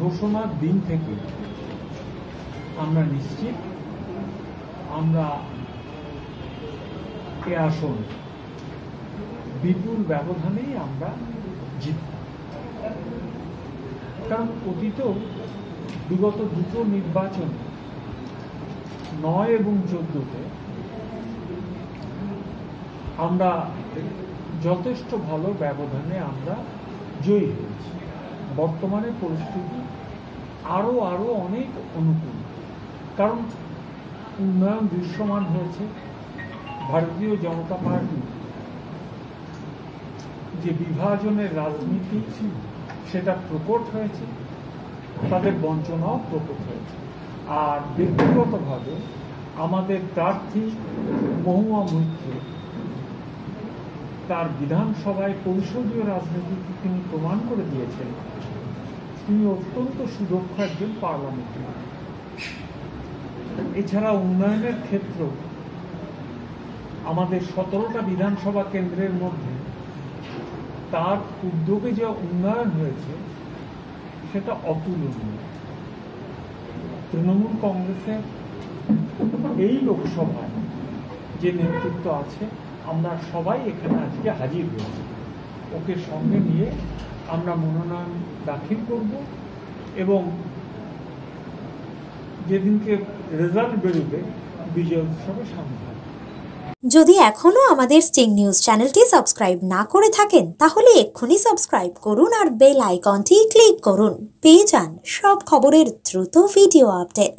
ঘোষণার দিন থেকে আমরা নিশ্চিত, আমরা এ আসন বিপুল ব্যবধানেই আমরা জিতব। কারণ অতীতেও বিগত দুটো নির্বাচন, নয় এবং চোদ্দতে আমরা যথেষ্ট ভালো ব্যবধানে আমরা জয়ী হয়েছি। বর্তমানে পরিস্থিতি আরও আরও অনেক অনুকূল। কারণ উন্নয়ন দৃশ্যমান হয়েছে ভারতীয় জনতা পার্টি। যে বিভাজনের রাজনীতি ছিল, সেটা প্রকট হয়েছে, তাদের বঞ্চনাও প্রকট হয়েছে। আর ব্যক্তিগতভাবে আমাদের প্রার্থী মহুয়া মৈত্র তার বিধানসভায় পরিষদীয় রাজনীতিতে তিনি প্রমাণ করে দিয়েছেন। তিনি অত্যন্ত সুদক্ষ একজন পার্লামেন্টারি। এছাড়া উন্নয়নের ক্ষেত্র আমাদের সতেরোটা বিধানসভা কেন্দ্রের মধ্যে তার উদ্যোগে যে উন্নয়ন হয়েছে, সেটা অতুলনীয়। তৃণমূল কংগ্রেসের এই লোকসভায় যে নেতৃত্ব আছে আমরা সবাই এখানে আজকে হাজির হয়েছি। ওকে সঙ্গে নিয়ে আমরা মনোনয়ন দাখিল করব এবং যেদিনকে রেজাল্ট বেরোবে, বিজয় উৎসবে সামিল যদি এখনও আমাদের স্টিং নিউজ চ্যানেলটি সাবস্ক্রাইব না করে থাকেন, তাহলে এক্ষুনি সাবস্ক্রাইব করুন আর বেল আইকনটি ক্লিক করুন। পেয়ে যান সব খবরের দ্রুত ভিডিও আপডেট